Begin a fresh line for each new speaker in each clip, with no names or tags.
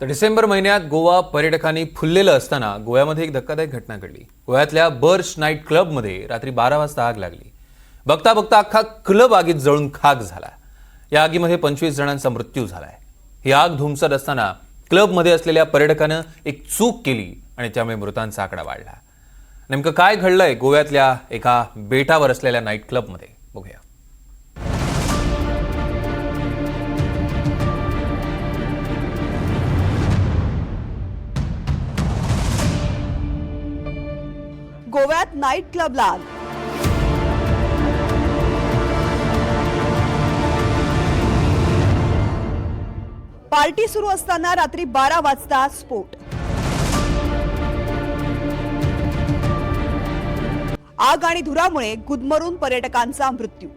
तर डिसेंबर महिन्यात गोवा पर्यटकांनी फुललेलं असताना गोव्यामध्ये एक धक्कादायक घटना घडली. गोव्यातल्या बर्च नाईट क्लबमध्ये रात्री बारा वाजता आग लागली. बघता बघता अख्खा क्लब आगीत जळून खाक झाला. या आगीमध्ये पंचवीस जणांचा मृत्यू झालाय. ही आग धुमसत असताना क्लबमध्ये असलेल्या पर्यटकानं एक चूक केली आणि त्यामुळे मृतांचा आकडा वाढला. नेमकं काय घडलंय गोव्यातल्या एका बेटावर असलेल्या नाईट क्लबमध्ये? बघूया.
गोव्यात नाईट क्लबला. आग पार्टी सुरू असताना रात्री बारा वाजता स्फोट. आग आणि धुरामुळे गुदमरून पर्यटकांचा मृत्यू.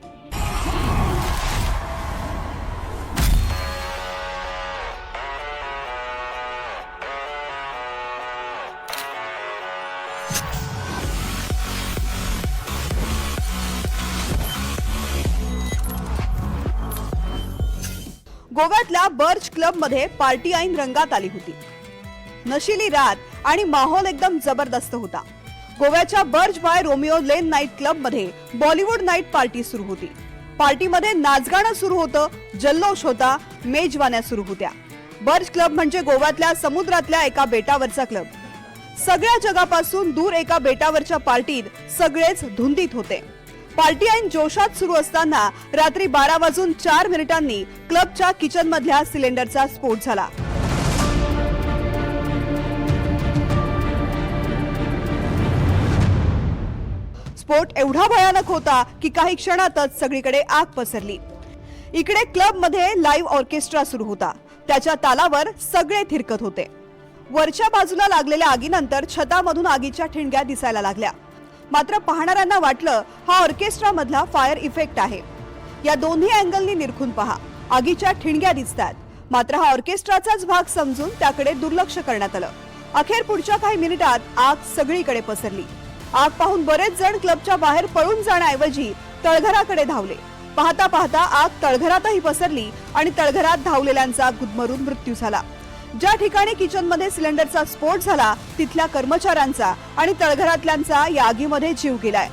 गोव्यातल्या बर्च क्लबमध्ये पार्टी ऐन रंगात आली होती. नशिली रात आणि माहोल एकदम जबरदस्त होता. गोव्याच्या birch by Romeo Lane night क्लबमध्ये बॉलिवूड नाईट पार्टी सुरू होती. पार्टीमध्ये नाचगाणं सुरू होतं जल्लोष होता मेजवान्या सुरू होत्या. बर्ज क्लब म्हणजे गोव्यातल्या समुद्रातल्या एका बेटावरचा क्लब. सगळ्या जगापासून दूर एका बेटावरच्या पार्टीत सगळेच धुंदीत होते. पार्टी ऐन जोशात सुरू असताना रात्री बारा वाजून चार मिनिटांनी क्लबच्या किचन मधल्या सिलेंडरचा स्फोट झाला. स्फोट एवढा भयानक होता की काही क्षणातच सगळीकडे आग पसरली. इकडे क्लबमध्ये लाईव्ह ऑर्केस्ट्रा सुरू होता. त्याच्या तालावर सगळे थिरकत होते. वरच्या बाजूला लागलेल्या आगीनंतर छतामधून आगीच्या ठिणग्या दिसायला लागल्या. मात्र पाहणाऱ्यांना वाटलं हा ऑर्केस्ट्रा मधला फायर इफेक्ट आहे. या दोन्ही अँगलनी निरखून पहा. आगीच्या ठिणग्या दिसतात. मात्र हा ऑर्केस्ट्राचाच भाग समजून त्याकडे दुर्लक्ष करण्यात आलं. अखेर पुढच्या काही मिनिटात आग सगळीकडे पसरली. आग पाहून बरेच जण क्लबच्या बाहेर पळून जाण्याऐवजी तळघराकडे धावले. पाहता पाहता आग तळघरातही पसरली आणि तळघरात धावलेल्यांचा गुदमरून मृत्यू झाला. ज्या ठिकाणी किचनमध्ये सिलेंडरचा स्फोट झाला तिथल्या कर्मचाऱ्यांचा आणि तळघरातल्यांचा या आगीमध्ये जीव गेलाय.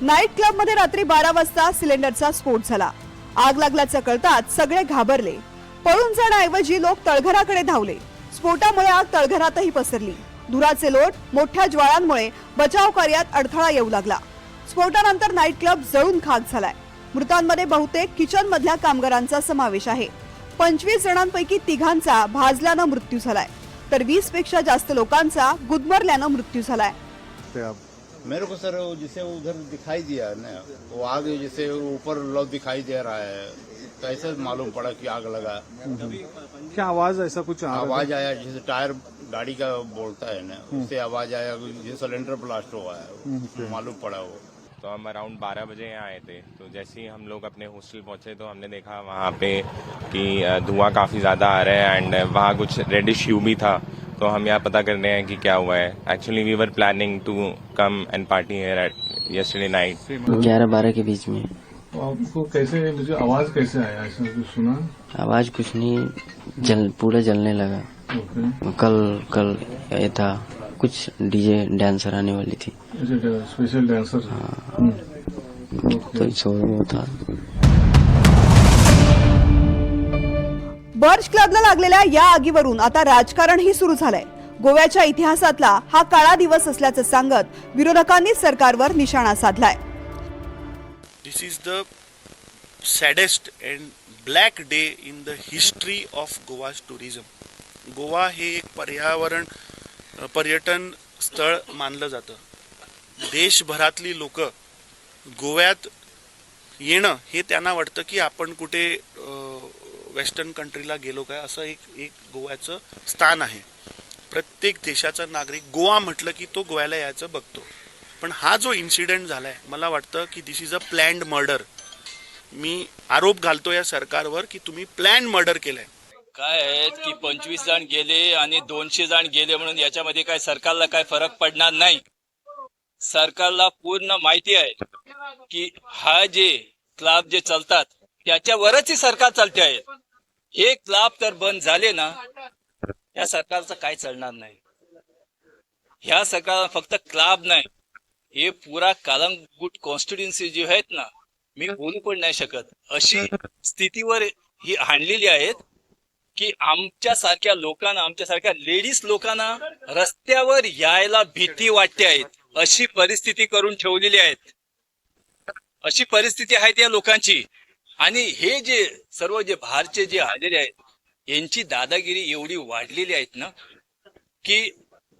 नाईट क्लबमध्ये रात्री बारा वाजता सिलेंडरचा स्फोट झाला. आग लागल्याचं कळताच सगळे घाबरले. पळून जाण्याऐवजी लोक तळघराकडे धावले. स्फोटामुळे आग तळघरातही पसरली. धुराचे लोट मोठ्या ज्वाळांमुळे बचाव कार्यात अडथळा येऊ लागला. स्फोटानंतर नाईट क्लब जळून खाक झालाय. मृतांमध्ये बहुतेक किचन मधल्या कामगारांचा समावेश आहे. पंचवीस जणांपैकी तिघांचा भाजल्यानं मृत्यू झालाय. तर वीसपेक्षा जास्त लोकांचा गुदमरल्यानं मृत्यू झालाय.
मेरे को सर वो जैसे उधर दिखाई दिया ना वो आग जैसे ऊपर लौ दिखाई दे रहा है कैसे मालूम पड़ा कि आग लगा।
क्या आवाज ऐसा कुछ
आवाज आया जैसे टायर गाड़ी का बोलता है ना उससे आवाज आया जैसे सिलेंडर ब्लास्ट हुआ है मालूम पड़ा वो।
तो हम अराउंड 12 बजे यहाँ आए थे। तो जैसे ही हम लोग अपने हॉस्टल पहुँचे तो हमने देखा वहाँ पे कि धुआँ काफ़ी ज़्यादा आ रहा है एंड वहाँ कुछ रेडिश ह्यू भी था। तो हम यहाँ पता कर रहे हैं कि क्या हुआ है। Actually we were planning to come and party here at yesterday night
ग्यारह बारह के बीच में।
तो आपको कैसे मुझे आवाज़ कैसे आया ऐसा कुछ सुना?
आवाज़ कुछ नहीं जल पूरा जलने लगा।
ओके।
कल कल ये था कुछ डीजे डांसर आने वाली थी।
स्पेशल डांसर
तो शोर वो था
बर्ज क्लबला लागलेल्या या आगीवरून आता राजकारणही सुरू झालंय. गोव्याच्या इतिहासातला हा काळा दिवस असल्याचं सांगत विरोधकांनी सरकारवर निशाणा साधलाय.
This is the saddest and black day in the history of Goa's tourism. Goa हे एक पर्यावरण पर्यटन स्थळ मानलं जातं. देशभरातली लोक गोव्यात येणं हे त्यांना वाटतं की आपण कुठे वेस्टर्न कंट्रीला गेलो काय असं एक एक गोव्याचं स्थान आहे. प्रत्येक देशाचा नागरिक गोवा म्हटलं की तो गोव्याला यायचं बघतो. पण हा जो इन्सिडेंट झालाय मला वाटतं की this is a planned murder मी आरोप घालतो या सरकारवर की तुम्ही प्लॅन मर्डर केलंय.
काय आहे की पंचवीस जण गेले आणि दोनशे जण गेले म्हणून याच्यामध्ये काय सरकारला काय फरक पडणार नाही? सरकारला पूर्ण माहिती आहे की हा जे क्लब जे चालतात त्याच्यावरच ही सरकार चालते आहे. हे क्लब तर बंद झाले ना या सरकारचं काय चालणार नाही. ह्या सरकारला फक्त क्लब नाही हे पुरा कालंगुट कॉन्स्टिट्युन्सी जी आहेत ना मी बोलू पण नाही शकत. अशी स्थितीवर ही आणलेली आहेत की आमच्या सारख्या लोकांना आमच्या सारख्या लेडीज लोकांना रस्त्यावर यायला भीती वाटते आहेत अशी परिस्थिती करून ठेवलेली आहेत. अशी परिस्थिती आहे त्या लोकांची. आणि हे जे सर्व जे बाहेरचे जे आलेले आहेत यांची दादागिरी एवढी वाढलेली आहेत ना की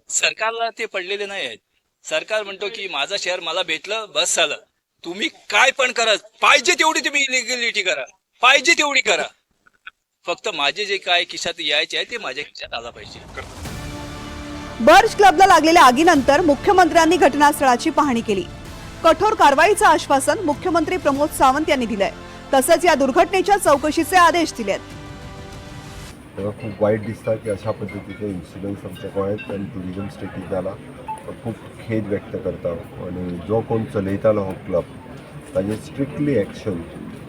सरकारला ते पडलेले नाही आहेत. सरकार म्हणतो की माझं शहर मला भेटलं बस झालं. तुम्ही काय पण करा पाहिजे तेवढी तुम्ही इलिगलिटी करा. पाहिजे तेवढी करा. फक्त माझे जे काय खिशात यायचे आहे ते माझ्या खिशात आला पाहिजे.
बर्ज क्लबला लागलेल्या आगीनंतर मुख्यमंत्र्यांनी घटनास्थळाची पाहणी केली. कठोर कारवाईचं आश्वासन मुख्यमंत्री प्रमोद सावंत यांनी दिलंय. तसंच या दुर्घटनेच्या चौकशीचे आदेश दिलेत.
तेव्हा खूप वाईट दिसतं की अशा पद्धतीचे इन्सिडन्स आमच्या गोंयांत आणि टुरिझम स्टेटीत झाला खूप खेद व्यक्त करता आणि जो कोण चलयतालो हो क्लब ताजे स्ट्रिक्टली ॲक्शन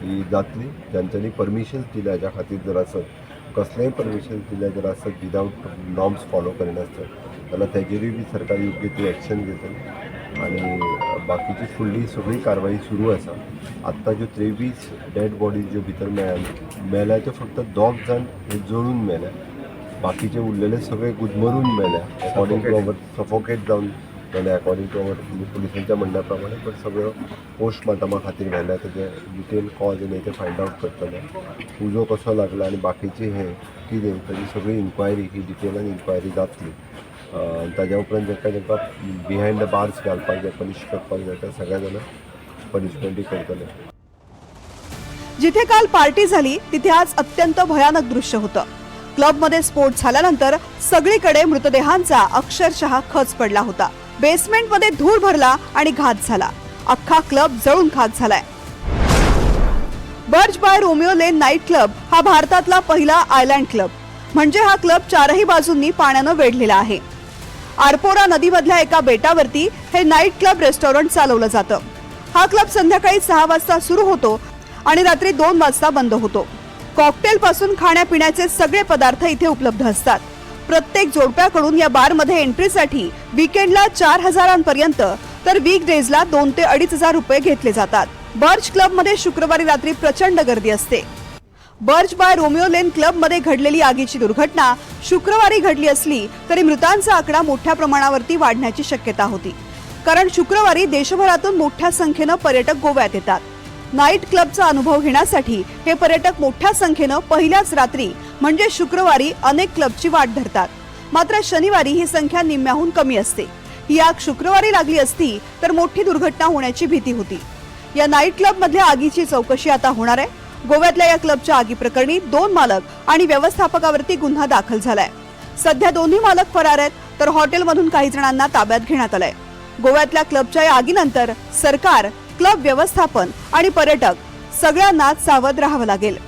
ही जातली. जांच्यांनी परमिशन दिल्या हाज्या खातीर जर आसत कसलेंय परमिशन्स दिल्या जर आसत विदावट नॉर्म्स फॉलो करिनासत जाल्यार तेजेरूय बी सरकार योग्य ती एक्शन घेतली. आणि बाकीची फुडली सगळी कारवाई सुरू आसा आत्ता ज्यो त्रेवीस डेड बॉडीज ज्यो भितर मेळ्या मेल्या त्यो फक्त दोग जाण हे जळून मेल्या. बाकीचे उरलेले सगळे गुदमरून मेल्या. अकॉर्डिंग टू अवर सफोकेट जावन मेले अकॉर्डिंग टू अवर पुलिसांच्या म्हणण्या प्रमाणे पण सगळ्यो पोस्टमॉर्टमा खातीर मेल्या तेजे डिटेल कॉज आनी ते फायंड आउट करतले. उजो कसो लागला आनी बाकीचे हे कितें ताजी सगळी इन्क्वायरी ही डिटेलान इन्क्वायरी जातली. ताज्या उपरांत जाका जाका बिहायंड द बार्स घालपाक जाय पनिश करपाक जाय त्या सगळ्या जाणां पनिशमेंटही करतले.
जिथे काल पार्टी झाली तिथे आज अत्यंत भयानक दृश्य होतं. क्लबमध्ये स्फोट झाल्यानंतर सगळीकडे मृतदेहांचा अक्षरशः खच पडला होता. बेसमेंटमध्ये धूर भरला आणि घात झाला. अख्खा क्लब जळून खाक झालाय. Birch by Romeo Lane night club हा भारतातला पहिला आयलँड क्लब. म्हणजे हा क्लब चारही बाजूंनी पाण्यानं वेढलेला आहे. आरपोरा नदीमधल्या एका बेटावरती हे नाईट क्लब रेस्टॉरंट चालवलं जातं. हा क्लब संध्याकाळी सहा वाजता सुरू होतो आणि रात्री दोन वाजता बंद होतो. कॉकटेल पासून खाण्यापिण्याचे सगळे पदार्थ इथे उपलब्ध असतात. प्रत्येक जोडप्याकडून या बारमध्ये एंट्रीसाठी विकेंडला चार हजारांपर्यंत तर वीक डेजला दोन ते अडीच हजार रुपये घेतले जातात. बर्च क्लबमध्ये शुक्रवारी रात्री प्रचंड गर्दी असते. बर्ज बाय रोमिओ लेन क्लबमध्ये घडलेली आगीची दुर्घटना शुक्रवारी घडली असली तरी मृतांचा आकडा मोठ्या प्रमाणावरती वाढण्याची शक्यता होती. कारण शुक्रवारी देशभरातून मोठ्या संख्येनं पर्यटक गोव्यात येतात. नाईट क्लबचा अनुभव घेण्यासाठी हे पर्यटक मोठ्या संख्येनं पहिल्याच रात्री म्हणजे शुक्रवारी अनेक क्लबची वाट धरतात. मात्र शनिवारी ही संख्या निम्म्याहून कमी असते. ही आग शुक्रवारी लागली असती तर मोठी दुर्घटना होण्याची भीती होती. या नाईट क्लब मधल्या आगीची चौकशी आता होणार आहे. गोव्यातल्या या क्लबच्या आगी प्रकरणी दोन मालक आणि व्यवस्थापकावरती गुन्हा दाखल झालाय. सध्या दोन्ही मालक फरार आहेत तर हॉटेलमधून काही जणांना ताब्यात घेण्यात आलंय. गोव्यातल्या क्लबच्या या आगीनंतर सरकार क्लब व्यवस्थापन आणि पर्यटक सगळ्यांनाच सावध राहावं लागेल.